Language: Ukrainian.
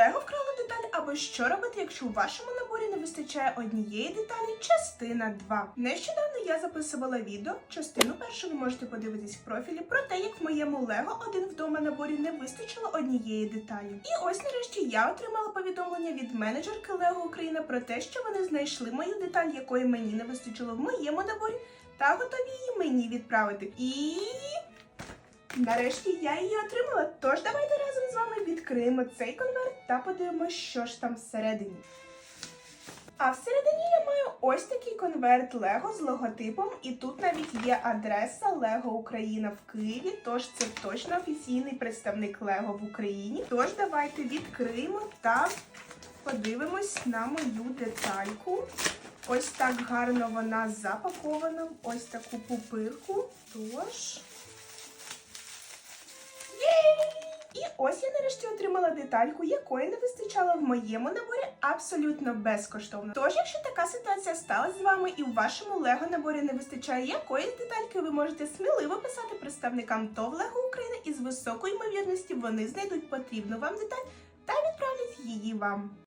Лего вкрала деталь, або що робити, якщо у вашому наборі не вистачає однієї деталі, частина 2. Нещодавно я записувала відео. Частину першу ви можете подивитись в профілі про те, як в моєму Лего один вдома наборі не вистачило однієї деталі. І ось нарешті я отримала повідомлення від менеджерки Лего Україна про те, що вони знайшли мою деталь, якої мені не вистачило в моєму наборі, та готові її мені відправити. І Нарешті я її отримала. Тож давайте разом з вами відкриємо цей конверт та подивимося, що ж там всередині. А всередині я маю ось такий конверт Лего з логотипом, і тут навіть є адреса Лего Україна в Києві. Тож це точно офіційний представник Лего в Україні. Тож давайте відкриємо та подивимось на мою детальку. Ось так гарно вона запакована в ось таку пупирку. Тож. Ось я нарешті отримала детальку, якої не вистачало в моєму наборі абсолютно безкоштовно. Тож, якщо така ситуація сталася з вами і в вашому лего наборі не вистачає якоїсь детальки, ви можете сміливо писати представникам ТОВ Лего України і з високою ймовірністю вони знайдуть потрібну вам деталь та відправлять її вам.